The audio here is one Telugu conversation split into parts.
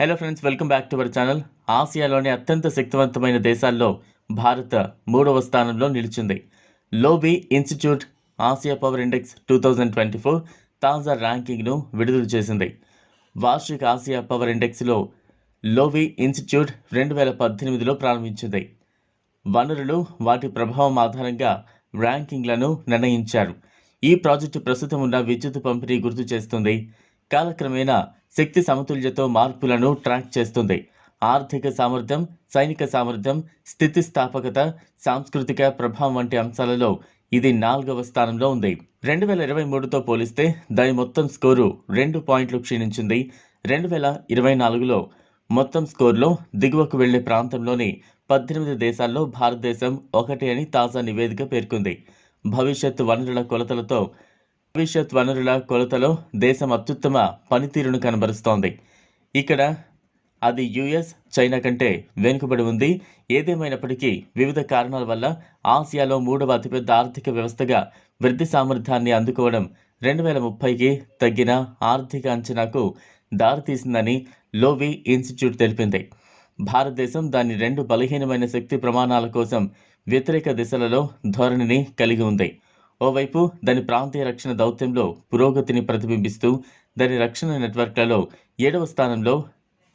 Hello friends welcome back to our channel ఆసియాలోని అత్యంత శక్తివంతమైన దేశాల్లో భారత్ మూడవ స్థానంలో నిలిచింది. Lowy Institute Asia power index two thousand twenty four తాజా ర్యాంకింగ్ను విడుదల చేసింది. వార్షిక ఆసియా పవర్ ఇండెక్స్లో లోబీ ఇన్స్టిట్యూట్ రెండు వేల పద్దెనిమిదిలో ప్రారంభించింది. వనరులు వాటి ప్రభావం ఆధారంగా ర్యాంకింగ్లను నిర్ణయించారు. ఈ ప్రాజెక్టు ప్రస్తుతం ఉన్న విద్యుత్ పంపిణీ గుర్తు చేస్తుంది. కాలక్రమేణా శక్తి సమతుల్యతో మార్పులను ట్రాక్ చేస్తుంది. ఆర్థిక సామర్థ్యం సైనిక సామర్థ్యం స్థితిస్థాపకత సాంస్కృతిక ప్రభావం వంటి అంశాలలో ఇది నాలుగవ స్థానంలో ఉంది. రెండు వేల ఇరవై మూడుతో పోలిస్తే దాని మొత్తం స్కోరు రెండు పాయింట్లు క్షీణించింది. రెండు వేల ఇరవై నాలుగులో మొత్తం స్కోర్లో దిగువకు వెళ్ళే ప్రాంతంలోని పద్దెనిమిది దేశాల్లో భారతదేశం ఒకటి అని తాజా నివేదిక పేర్కొంది. భవిష్యత్తు వనరుల కొలతలతో భవిష్యత్ వనరుల కొలతలో దేశం అత్యుత్తమ పనితీరును కనబరుస్తోంది. ఇక్కడ అది యుఎస్ చైనా కంటే వెనుకబడి ఉంది. ఏదేమైనప్పటికీ వివిధ కారణాల వల్ల ఆసియాలో మూడవ అతిపెద్ద ఆర్థిక వ్యవస్థగా వృద్ధి సామర్థ్యాన్ని అందుకోవడం రెండు వేల ముప్పైకి తగ్గిన ఆర్థిక అంచనాకు దారితీసిందని లోవి ఇన్స్టిట్యూట్ తెలిపింది. భారతదేశం దాని రెండు బలహీనమైన శక్తి ప్రమాణాల కోసం వ్యతిరేక దిశలలో ధోరణిని కలిగి ఉంది. ఓవైపు దాని ప్రాంతీయ రక్షణ దౌత్యంలో పురోగతిని ప్రతిబింబిస్తూ దాని రక్షణ నెట్వర్క్లలో ఏడవ స్థానంలో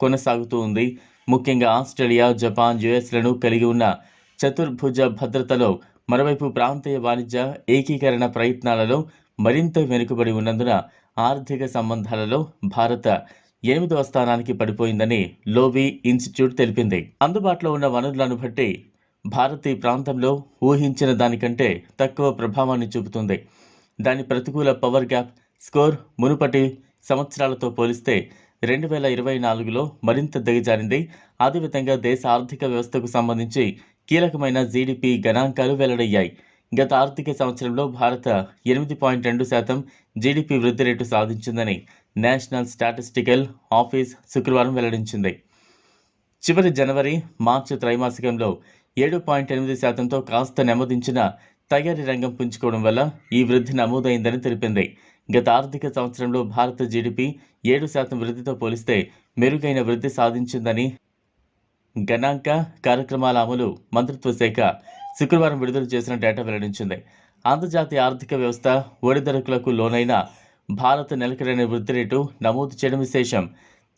కొనసాగుతూ ఉంది. ముఖ్యంగా ఆస్ట్రేలియా జపాన్ యుఎస్లను కలిగి ఉన్న చతుర్భుజ భద్రతలో మరోవైపు ప్రాంతీయ వాణిజ్య ఏకీకరణ ప్రయత్నాలలో మరింత వెనుకబడి ఉన్నందున ఆర్థిక సంబంధాలలో భారత ఎనిమిదవ స్థానానికి పడిపోయిందని లోబీ ఇన్స్టిట్యూట్ తెలిపింది. అందుబాటులో ఉన్న వనరులను బట్టి భారత్ ఈ ప్రాంతంలో ఊహించిన దానికంటే తక్కువ ప్రభావాన్ని చూపుతుంది. దాని ప్రతికూల పవర్ గ్యాప్ స్కోర్ మునుపటి సంవత్సరాలతో పోలిస్తే రెండు వేల ఇరవై నాలుగులో మరింత దిగజారింది. అదేవిధంగా దేశ ఆర్థిక వ్యవస్థకు సంబంధించి కీలకమైన జీడిపి గణాంకాలు వెల్లడయ్యాయి. గత ఆర్థిక సంవత్సరంలో భారత ఎనిమిది పాయింట్ రెండు శాతం జీడిపి వృద్ధి రేటు సాధించిందని నేషనల్ స్టాటిస్టికల్ ఆఫీస్ శుక్రవారం వెల్లడించింది. చివరి జనవరి మార్చి త్రైమాసికంలో ఏడు పాయింట్ ఎనిమిది శాతంతో కాస్త నెమ్మదించిన తయారీ రంగం పుంజుకోవడం వల్ల ఈ వృద్ధి నమోదైందని తెలిపింది. గత ఆర్థిక సంవత్సరంలో భారత జీడిపి ఏడు శాతం వృద్ధితో పోలిస్తే మెరుగైన వృద్ధి సాధించిందని గణాంక కార్యక్రమాల అమలు మంత్రిత్వ శాఖ శుక్రవారం విడుదల చేసిన డేటా వెల్లడించింది. అంతర్జాతీయ ఆర్థిక వ్యవస్థ ఒడిదరకులకు లోనైన భారత నెలకడైన వృద్ధి రేటు నమోదు చేయడం విశేషం.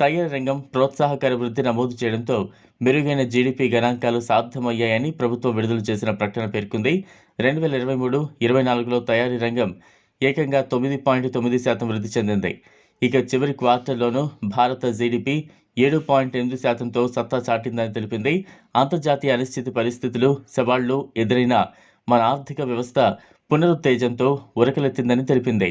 తయారీ రంగం ప్రోత్సాహకర వృద్ధి నమోదు చేయడంతో మెరుగైన జీడిపి గణాంకాలు సాధ్యమయ్యాయని ప్రభుత్వం విడుదల చేసిన ప్రకటన పేర్కొంది. రెండు వేల ఇరవై మూడు ఇరవై నాలుగులో తయారీ రంగం ఏకంగా తొమ్మిది పాయింట్ తొమ్మిది శాతం వృద్ధి చెందింది. ఇక చివరి క్వార్టర్లోనూ భారత జీడిపి ఏడు పాయింట్ ఎనిమిది శాతంతో సత్తా చాటిందని తెలిపింది. అంతర్జాతీయ అనిశ్చిత పరిస్థితులు సవాళ్ళు ఎదురైన మన ఆర్థిక వ్యవస్థ పునరుత్తేజంతో ఉరకలెత్తిందని తెలిపింది.